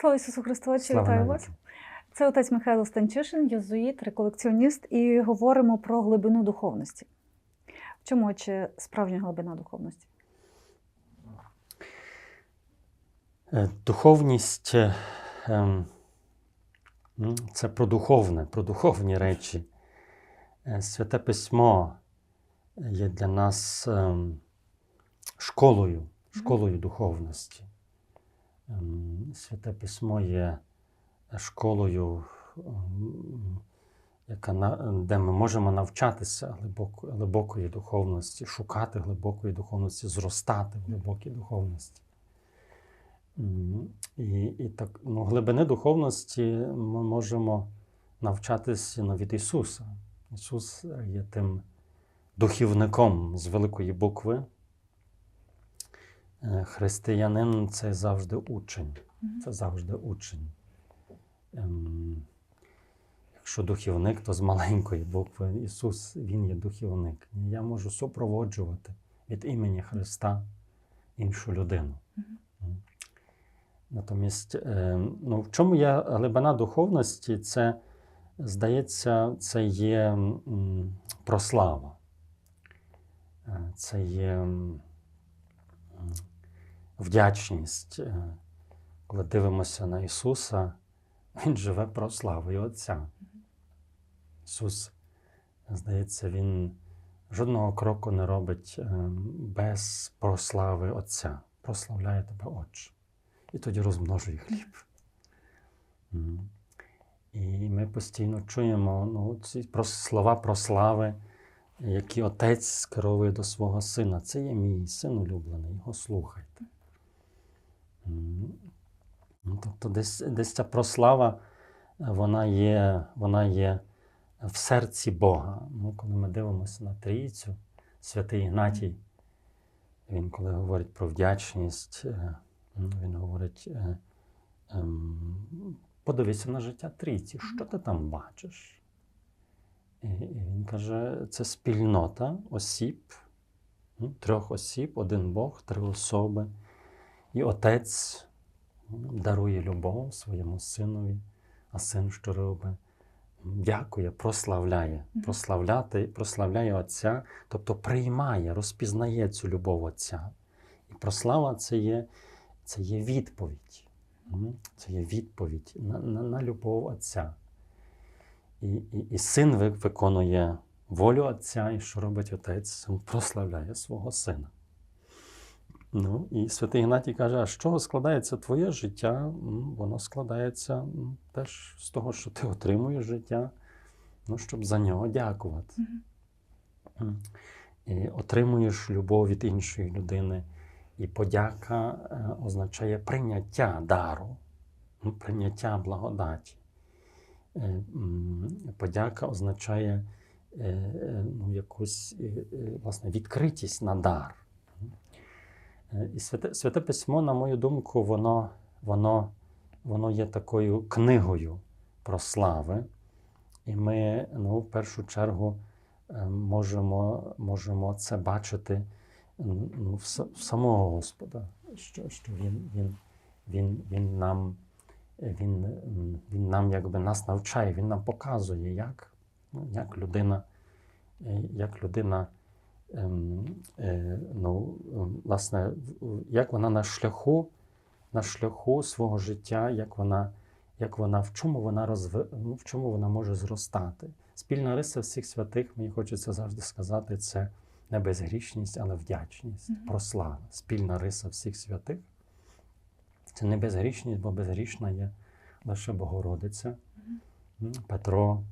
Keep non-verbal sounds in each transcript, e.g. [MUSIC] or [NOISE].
Слава Ісусу Христу, вітаю вас. Це отець Михайло Станчишин, єзуїт, реколекціоніст, і говоримо про глибину духовності. В чому чи справжня глибина духовності? Е, Духовність е, ем, це про духовне, про духовні речі. Е, Святе письмо є для нас ем, школою, школою духовності. Ем, Святе письмо є школою, ем, яка, де ми можемо навчатися глибоко, глибокої духовності, шукати глибокої духовності, зростати в глибокій духовності. І, і так, ну, глибини духовності ми можемо навчатися ну, від Ісуса. Ісус є тим духівником з великої букви. Е, Християнин це завжди учень. Це завжди учень. Ем, якщо духівник, то з маленької букви. Ісус, Він є духівник. Я можу супроводжувати від імені Христа іншу людину. Натомість, е, ну, в чому є глибина духовності, це, здається, це є прослава. Е, Це є вдячність. Е, Коли дивимося на Ісуса, Він живе про прославою Отця. Ісус, здається, Він жодного кроку не робить е, без прослави Отця. Прославляє тебе Отче. І тоді розмножує хліб. І ми постійно чуємо ну, ці про слова прослави, які отець скеровує до свого сина. Це є мій син улюблений, його слухайте. Ну, Тобто десь, десь ця прослава, вона є, вона є в серці Бога. Ну, коли ми дивимося на трійцю, святий Ігнатій, він коли говорить про вдячність, е, ну, він говорить: е, ем, подивися на життя трійці, що ти там бачиш? І, і він каже, це спільнота осіб, ну, трьох осіб, один Бог, три особи. І отець дарує любов своєму синові, а син що робить? Дякує, прославляє. Прославляти, прославляє Отця, тобто приймає, розпізнає цю любов Отця. І прослава це є, це є відповідь. Це є відповідь на, на, на любов Отця. І, і, і син виконує волю Отця, і що робить Отець? Він прославляє свого сина. Ну, і святий Ігнатій каже: а з чого складається твоє життя? М, Воно складається м, теж з того, що ти отримуєш життя, ну, щоб за нього дякувати. Мгм. М. І отримуєш любов від іншої людини. І подяка е, означає прийняття дару, ну, прийняття благодаті. Е, Подяка означає е, е, ну, якусь е, е, власне, відкритість на дар. Е, І святе, святе письмо, на мою думку, воно, воно, воно є такою книгою про слави. І ми ну, в першу чергу е, можемо, можемо це бачити ну, в, в самого Господа, що, що він, він, він, він, нам, він, він нам якби нас навчає, він нам показує, як, ну, як людина, е, як людина ну, ем, власне, як вона на шляху, на шляху свого життя, як вона, як вона, в чому вона розви, ну, в чому вона може зростати. Спільна риса всіх святих, мені хочеться завжди сказати, це не безгрішність, але вдячність, Мгм. прослава. Спільна риса всіх святих. Це не безгрішність, бо безгрішна є лише Богородиця. Мгм. М, Петро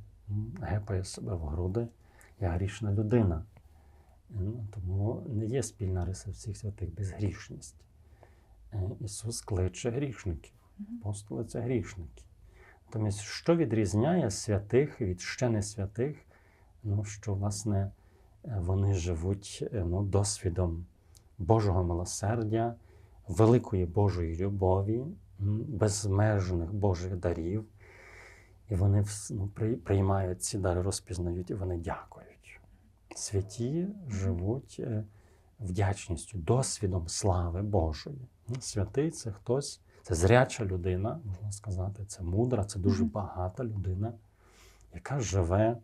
гепає себе в груди, я грішна людина. Ну, Тому не є спільна риса всіх святих безгрішність. Е, Ісус кличе грішників. Апостоли це грішники. Натомість, що відрізняє святих від ще не святих, ну, що, власне, е, вони живуть е, ну, досвідом Божого милосердя, великої Божої любові, безмежних Божих дарів. І вони ну, приймають ці дари, розпізнають і вони дякують. Святі живуть е, вдячністю, досвідом слави Божої. Ну, Святий це хтось, Це зряча людина, можна сказати, це мудра, це дуже багата людина, яка живе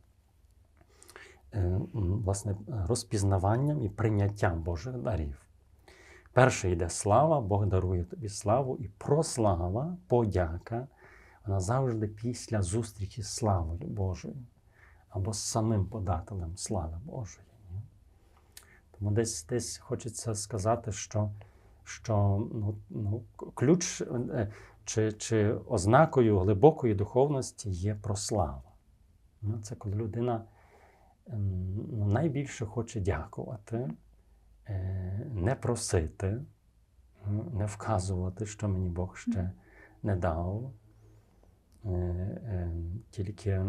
е, власне, розпізнаванням і прийняттям Божих дарів. Перше йде слава, Бог дарує тобі славу, і прослава, подяка, вона завжди після зустрічі з славою Божою або з самим подателем слави Божої. ні? Тому десь, десь хочеться сказати, що, що ну, ну, ключ е, чи, чи ознакою глибокої духовності є прослава. Ну, Це коли людина ем, ну, найбільше хоче дякувати, е, не просити, не вказувати, що мені Бог ще не дав. Е, е, Тільки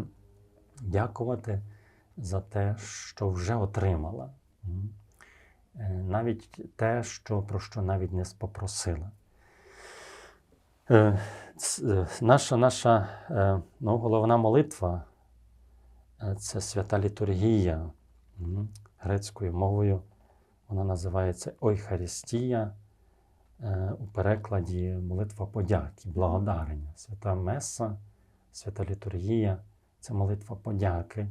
дякувати за те, що вже отримала. Е, Навіть те, що, про що навіть не попросила. Е, е, Наша, наша ну, головна молитва це свята літургія грецькою мовою. Вона називається Ойхаристія. Е, У перекладі молитва подяки, благодарення. Свята Меса, свята літургія це молитва подяки.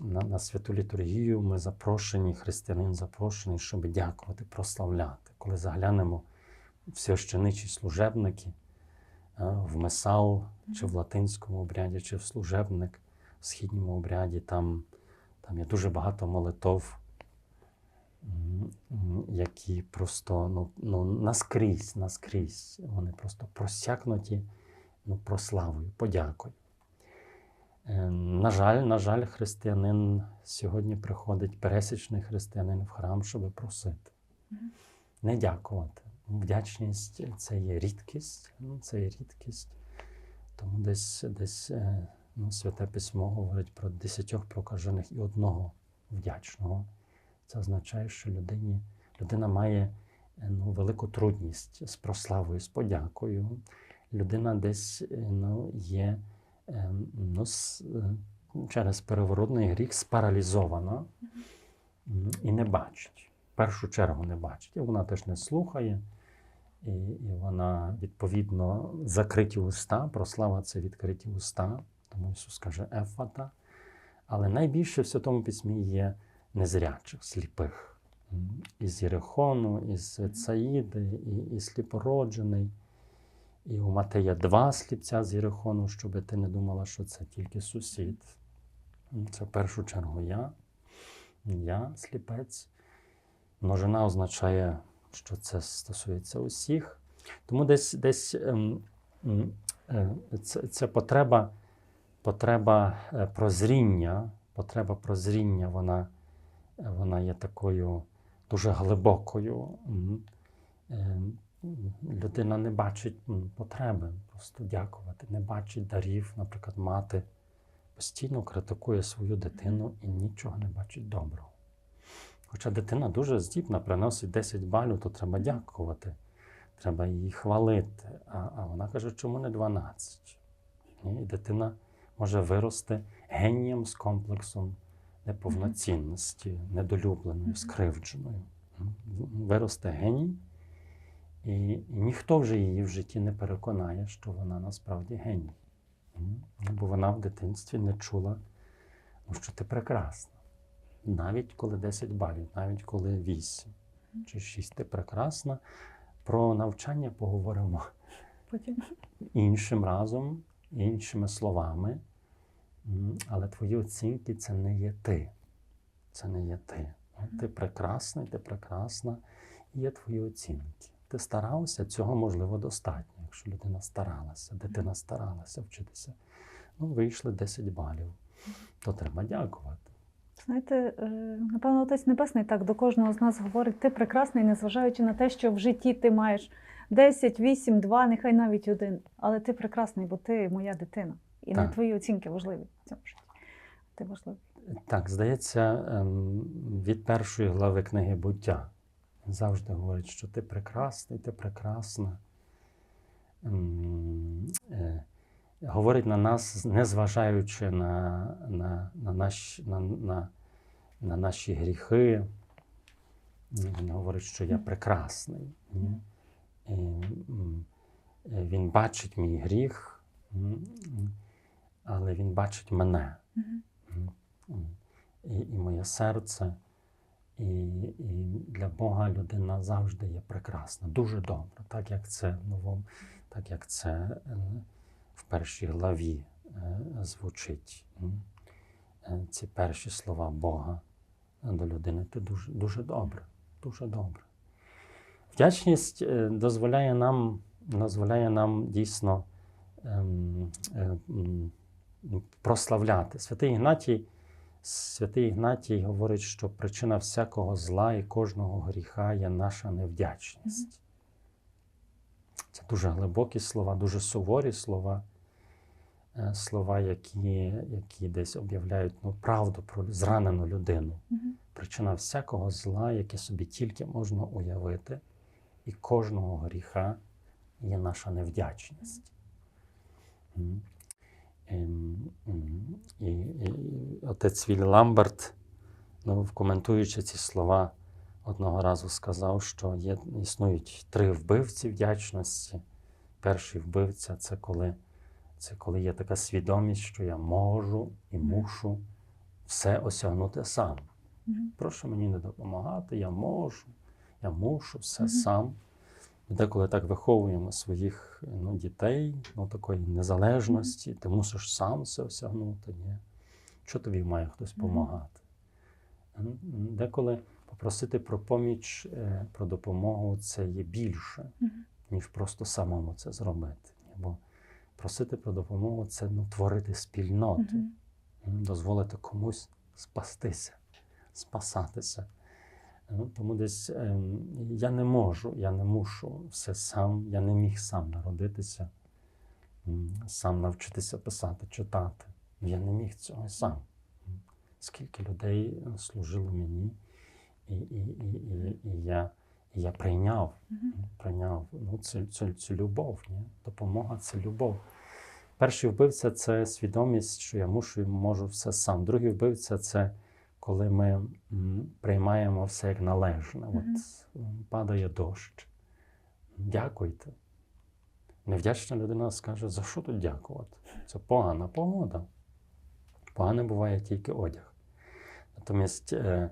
На, на святу літургію ми запрошені, християнин запрошений, щоб дякувати, прославляти. Коли заглянемо в священичі служебники, в месал, чи в латинському обряді, чи в служебник, в східньому обряді, там, там є дуже багато молитов, які просто ну, ну, наскрізь, наскрізь, вони просто просякнуті ну, прославою, подякою. Е, На жаль, на жаль, християнин сьогодні приходить пересічний християнин в храм, щоб просити, не дякувати. Вдячність це є рідкість, ну, це є рідкість. Тому десь, десь е, ну, Святе Письмо говорить про десятьох прокажених і одного вдячного. Це означає, що людині, людина має е, ну, велику трудність з прославою, з подякою. Людина десь е, ну, є е, ну, е, через переворотний гріх спаралізована і не бачить. В першу чергу не бачить. І вона теж не слухає, і, і вона відповідно закриті уста. Прослава це відкриті уста. Тому Ісус каже Ефата. Але найбільше в Святому Письмі є незрячих, сліпих. Із Єрихону, із Цаїди, і, і сліпороджений. І у Матея два сліпця з Єрихону, щоб ти не думала, що це тільки сусід. Це в першу чергу я. Я сліпець. Множина означає, що це стосується усіх. Тому десь, десь ем, е, це, це потреба, потреба е, прозріння, потреба прозріння, вона, вона є такою дуже глибокою. Людина не бачить потреби просто дякувати, не бачить дарів, наприклад, мати постійно критикує свою дитину і нічого не бачить доброго. Хоча дитина дуже здібна, приносить 10 балів, то треба дякувати, треба її хвалити. А, а вона каже, чому не 12? І дитина може вирости генієм з комплексом неповноцінності, недолюбленою, скривдженою. Виросте геній, і, ніхто вже її в житті не переконає, що вона насправді геній. Бо вона в дитинстві не чула, що ти прекрасна. Навіть коли 10 балів, навіть коли 8 чи 6 ти прекрасна. Про навчання поговоримо Потім. іншим разом, іншими словами. Але твої оцінки це не є ти. Це не є ти. Ти прекрасний, ти прекрасна, і є твої оцінки. Ти старався, цього можливо достатньо, якщо людина старалася, дитина старалася вчитися. Ну, вийшли 10 балів, то треба дякувати. Знаєте, е, напевно, Отець Небесний так до кожного з нас говорить: ти прекрасний, незважаючи на те, що в житті ти маєш 10, 8, 2, нехай навіть один. Але ти прекрасний, бо ти моя дитина. І не твої оцінки важливі в цьому житті. Ти важливий. Так, здається, ем, від першої глави книги буття завжди говорить, що ти прекрасний, ти прекрасна. Е, Говорить на нас, незважаючи на, на, на, наші, на, на, на наші гріхи. Він говорить, що я прекрасний. І, е, він бачить мій гріх, але він бачить мене. І, і моє серце. І, і для Бога людина завжди є прекрасна, дуже добра, так як це в новому, так як це е, в першій главі е, звучить. Е, Ці перші слова Бога до людини. Ти дуже, дуже добре, дуже добре. Вдячність дозволяє нам, дозволяє нам дійсно ем, прославляти. Святий Ігнатій, Святий Ігнатій говорить, що причина всякого зла і кожного гріха є наша невдячність. Це дуже глибокі слова, дуже суворі слова, е, слова, які, які десь об'являють ну, правду про зранену людину. Мгм. Причина всякого зла, яке собі тільки можна уявити, і кожного гріха є наша невдячність. Ем, м, І, і отець Віль Ламберт, ну, коментуючи ці слова, одного разу сказав, що є, існують три вбивці вдячності. Перший вбивця це коли, це коли є така свідомість, що я можу і мушу все осягнути сам. Прошу мені не допомагати, я можу, я мушу все сам. Деколи так виховуємо своїх ну, дітей, ну, такої незалежності, ти мусиш сам все осягнути. Ні. Що тобі має хтось допомагати? Деколи попросити про поміч, е, про допомогу це є більше, ніж просто самому це зробити. Бо просити про допомогу це ну, творити спільноту дозволити комусь спастися, спасатися. Ну, Тому десь ем, я не можу, я не мушу все сам, я не міг сам народитися, сам навчитися писати, читати. Я не міг цього сам. Скільки людей служило мені, і, і, і, і, і, я, і я прийняв, прийняв ну, цю, цю, цю любов. Ні? Допомога це любов. Перший вбивця це свідомість, що я мушу і можу все сам. Другий вбивця це коли ми приймаємо все як належне. От падає дощ. Дякуйте. Невдячна людина скаже, за що тут дякувати? Це погана погода. Погане буває тільки одяг. Натомість е,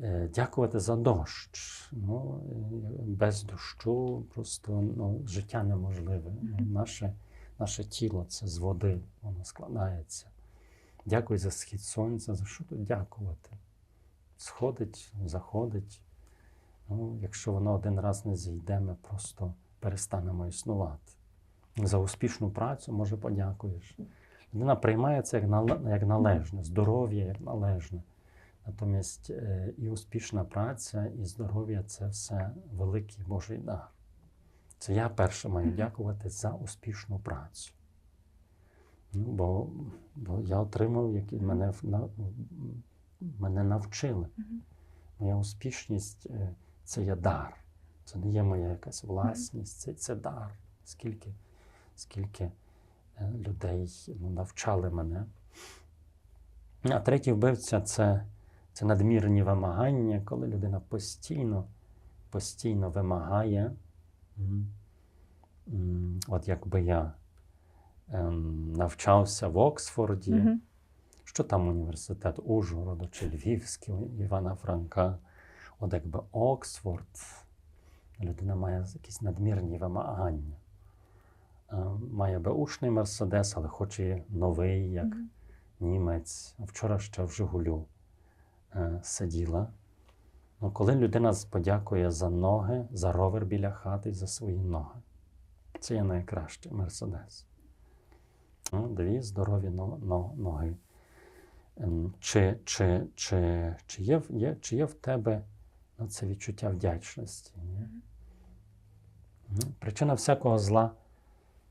е, дякувати за дощ. Ну, без дощу просто ну, життя неможливе. Наше, наше тіло це з води, воно складається. Дякую за схід сонця. За що тут дякувати? Сходить, заходить. Ну, якщо воно один раз не зійде, ми просто перестанемо існувати. За успішну працю, може, подякуєш. Людина приймає це як належне, здоров'я як належне. Натомість е, і успішна праця, і здоров'я це все великий Божий дар. Це я перше маю дякувати за успішну працю. Ну, бо, бо я отримав, які мене, на- мене навчили. Моя успішність е, це є дар. Це не є моя якась власність, це, це дар. Скільки, скільки е, людей ну, навчали мене. А третій вбивця це, це надмірні вимагання, коли людина постійно, постійно вимагає. От якби я ем, навчався в Оксфорді, Мгм. що там університет Ужгороду чи Львівський Івана Франка, от якби Оксфорд, людина має якісь надмірні вимагання. Е, Має беушний мерседес, але хоче новий, як Мгм. німець. Вчора ще в Жигулю е, сиділа. Ну, коли людина подякує за ноги, за ровер біля хати за свої ноги, це є найкращий мерседес. Ну, дві здорові но- но- ноги. Ем, Чи, чи, чи, чи, є, є, чи є в тебе ну, це відчуття вдячності? Ні? Причина всякого зла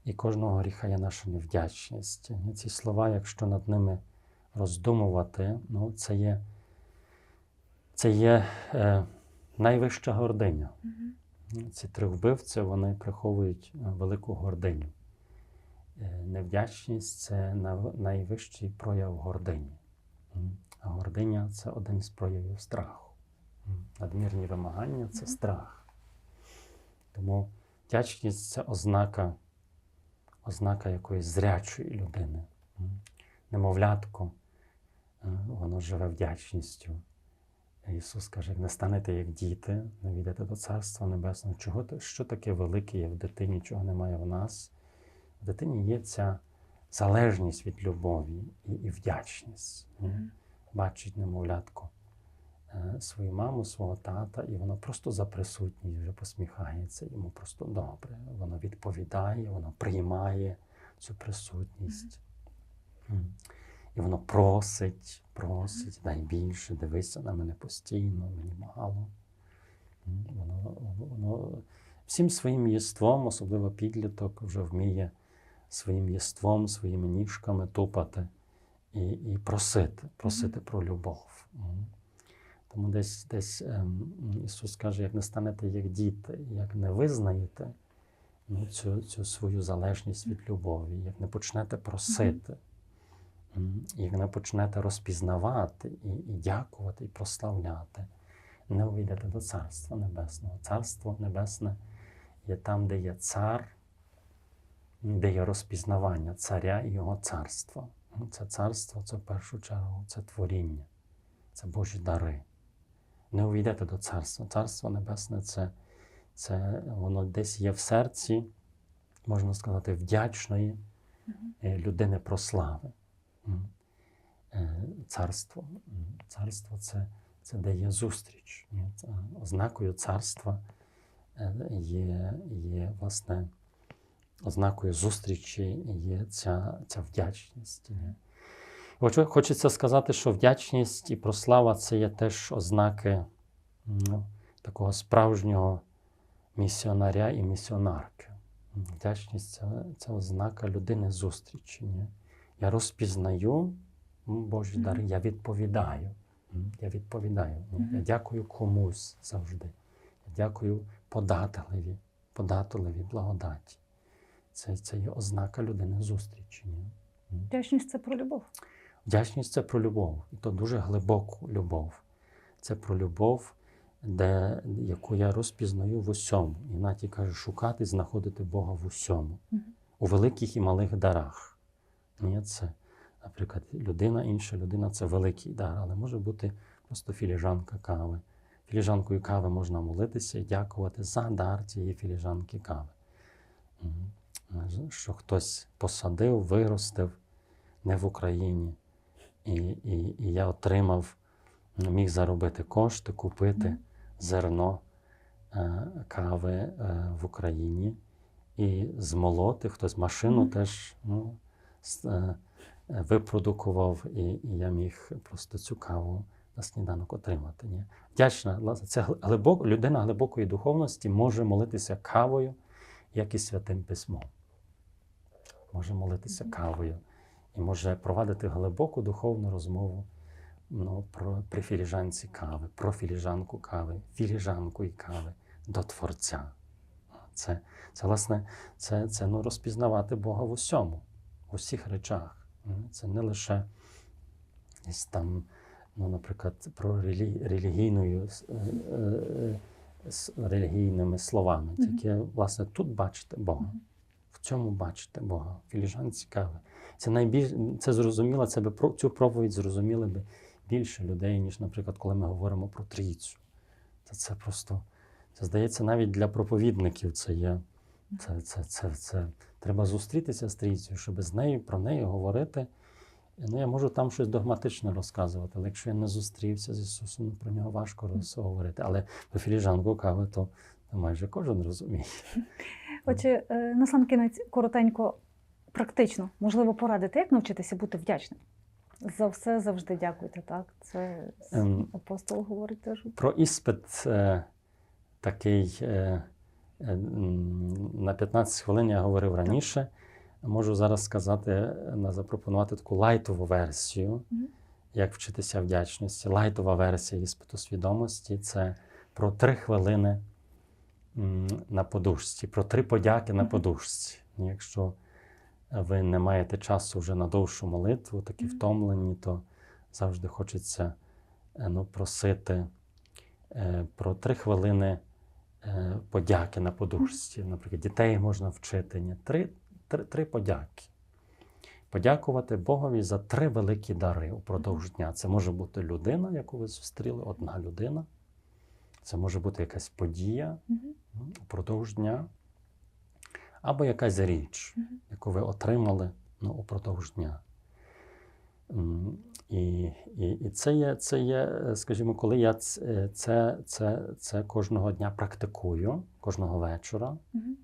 і кожного гріха є наша невдячність. Ці слова, якщо над ними роздумувати, ну, це є, це є е, найвища гординя. Ці три вбивці вони приховують е, велику гординю. Е, Невдячність це найвищий прояв гордині. А гординя це один з проявів страху. Надмірні вимагання це страх. Тому Вдячність це ознака, ознака якоїсь зрячої людини. Немовлятко, е, воно живе вдячністю. Ісус каже, не станете як діти, не війдете до Царства Небесного. Чого, що таке велике є в дитині, чого немає в нас? В дитині є ця залежність від любові і, і вдячність. ні? Бачить немовлятко е, свою маму, свого тата, і воно просто за присутність вже посміхається, йому просто добре. Воно відповідає, воно приймає цю присутність. М. І воно просить, просить, дай більше, дивися на мене постійно, мені мало. Воно, воно всім своїм єством, особливо підліток, вже вміє своїм єством, своїми ніжками тупати і, і просити, просити про любов. Тому десь, десь ем, Ісус каже, як не станете як діти, як не визнаєте ну, цю, цю свою залежність від любові, як не почнете просити, як не почнете розпізнавати і, і дякувати, і прославляти, не увійдете до Царства Небесного. Царство Небесне є там, де є цар, де є розпізнавання царя і його царства. Ну, Це царство, це в першу чергу, це творіння, це Божі дари. Не увійдете до царства. Царство Небесне це, це воно десь є в серці, можна сказати, вдячної е, людини про слави. Е, Царство. Царство це, це де є зустріч. Ознакою царства е, є, є власне ознакою зустрічі є ця, ця вдячність. Хочу- Хочеться сказати, що вдячність і прослава це є теж ознаки ну, такого справжнього місіонаря і місіонарки. Вдячність це, це ознака людини зустрічі. Ні? Я розпізнаю Божі дари, я відповідаю. Я відповідаю. Ні? Я дякую комусь завжди. Я дякую подателеві, подателеві благодаті. Це, це є ознака людини зустрічі. Ні? Вдячність це про любов. Вдячність це про любов, і то дуже глибоку любов. Це про любов, де, яку я розпізнаю в усьому. Інаті каже, шукати, знаходити Бога в усьому, Мгм. у великих і малих дарах. Ні, це, наприклад, людина, інша людина це великий дар, але може бути просто філіжанка кави. Філіжанкою кави можна молитися і дякувати за дар цієї філіжанки кави. Мгм. Що хтось посадив, виростив не в Україні. І, і, і я отримав, міг заробити кошти, купити зерно е, кави е, в Україні і змолоти. Хтось машину теж ну, е, е, випродукував, і, і я міг просто цю каву на сніданок отримати. Ні? Вдячна, це гл- глибок, людина глибокої духовності може молитися кавою, як і святим письмом. Може молитися кавою і може провадити глибоку духовну розмову ну, про, при філіжанці кави, про філіжанку кави, філіжанку і кави до Творця. Це, це власне, це, це ну, розпізнавати Бога в усьому, в усіх речах. Це не лише там, ну, наприклад, про релі, релігійною, е, е, з релігійними словами. Тільки, власне, тут бачите Бога. В цьому бачите Бога, в філіжанці кави. Це найбільш це зрозуміло, це би цю проповідь зрозуміли би більше людей, ніж, наприклад, коли ми говоримо про трійцю. Це, це просто, це здається, навіть для проповідників це є. Це, це, це, це, треба зустрітися з трійцею, щоб з нею про неї говорити. Ну, я можу там щось догматичне розказувати, але якщо я не зустрівся з Ісусом, ну, про нього важко розговорити. Але про філіжанку кави, то майже кожен розуміє. [LAUGHS] Отже, е, на сам кінець коротенько, практично, можливо, порадити, як навчитися бути вдячним. За все завжди дякуйте, так? Це Ем. апостол говорить теж. Про іспит е, такий е, на 15 хвилин я говорив раніше. Можу зараз сказати, е, запропонувати таку лайтову версію, як вчитися вдячності. Лайтова версія іспиту свідомості це про три хвилини на подушці, про три подяки на подушці. Якщо ви не маєте часу вже на довшу молитву, такі втомлені, то завжди хочеться е, ну, просити е, про три хвилини подяки на подушці. Наприклад, дітей можна вчити. Ні, Три, три, три подяки. Подякувати Богові за три великі дари упродовж дня. Це може бути людина, яку ви зустріли, одна людина. Це може бути якась подія упродовж дня, або якась річ, яку ви отримали ну, упродовж дня. І, і, і це є, це є, е, скажімо, коли я е, це, це, це кожного дня практикую, кожного вечора. Мгм.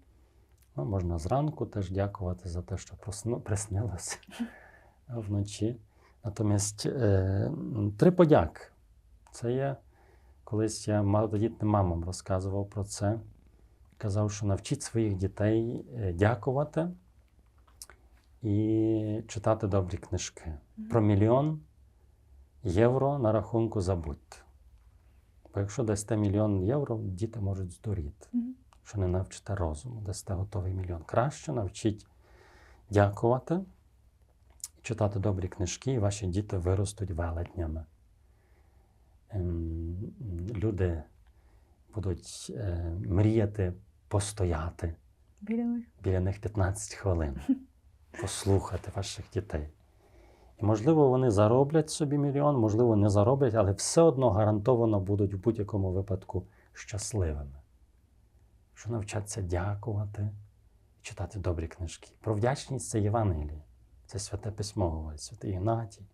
Ну, можна зранку теж дякувати за те, що приснилося [LAUGHS] вночі. Натомість е, три подяки. Це є, колись я малодітним мамам розказував про це. Казав, що навчіть своїх дітей е, дякувати і читати добрі книжки. Про мільйон євро на рахунку забудьте. Бо якщо дасте мільйон євро, діти можуть здуріти. Що не навчите розуму, дасте готовий мільйон. Краще навчіть дякувати, читати добрі книжки, і ваші діти виростуть велетнями. Ем, Люди будуть е, мріяти постояти Біля них. біля них 15 хвилин, [LAUGHS] послухати ваших дітей. І, можливо, вони зароблять собі мільйон, можливо, не зароблять, але все одно гарантовано будуть в будь-якому випадку щасливими. Що навчаться дякувати, і читати добрі книжки. Про вдячність це Євангеліє, це святе письмо, говорить, святий Ігнатій.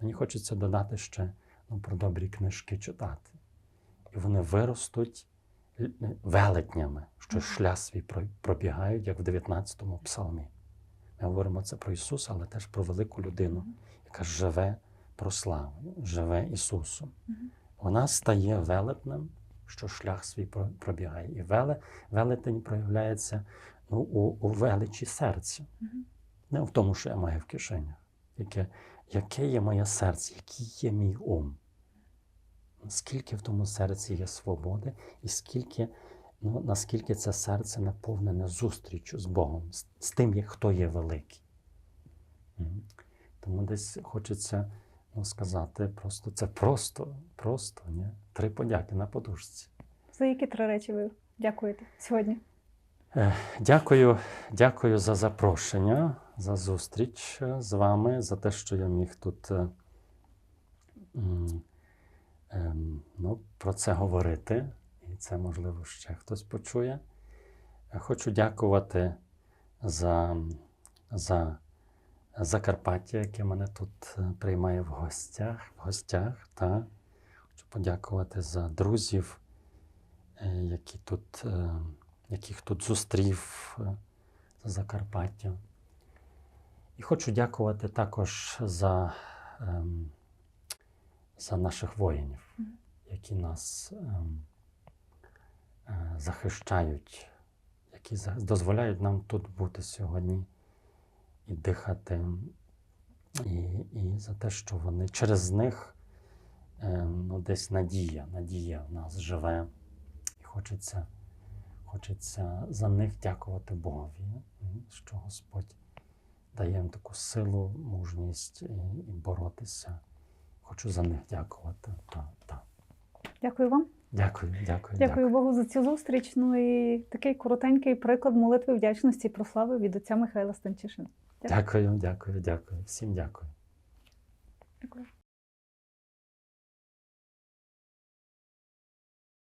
Мені хочеться додати ще ну, про добрі книжки читати. І вони виростуть велетнями, що шлях свій пробігають, як в 19-му псалмі. Ми говоримо це про Ісуса, але теж про велику людину, яка живе про славу, живе Ісусом. Вона стає велетнем, що шлях свій пробігає. І веле, велетень проявляється ну, у, у величі серця, Мгм. не в тому, що я маю в кишенях. Яке, яке є моє серце, який є мій ум. Скільки в тому серці є свободи, і скільки, ну, наскільки це серце наповнене зустрічю з Богом, з, з тим, як хто є великий. Мгм. Тому десь хочеться ну, сказати, просто це просто, просто, ні? три подяки на подушці. За які три речі ви дякуєте сьогодні? Е, Дякую, дякую за запрошення, за зустріч е, з вами, за те, що я міг тут е, ем, ну, про це говорити. І це, можливо, ще хтось почує. Хочу дякувати за, за Закарпаття, яке мене тут е, приймає в гостях. В гостях та. Хочу подякувати за друзів, е, які тут. е, яких тут зустрів за Закарпаття. І хочу дякувати також за, ем, за наших воїнів, які нас ем, захищають, які дозволяють нам тут бути сьогодні і дихати, і, і за те, що вони через них ем, ну, десь надія, надія в нас живе. І хочеться Хочеться за них дякувати Богові, що Господь дає їм таку силу, мужність і, і боротися. Хочу за них дякувати. Так, так. Дякую вам. Дякую, дякую, Дякую Богу за цю зустріч. Ну і такий коротенький приклад молитви вдячності і прослави від отця Михайла Станчишина. Дякую, дякую, дякую. Всім дякую. Дякую.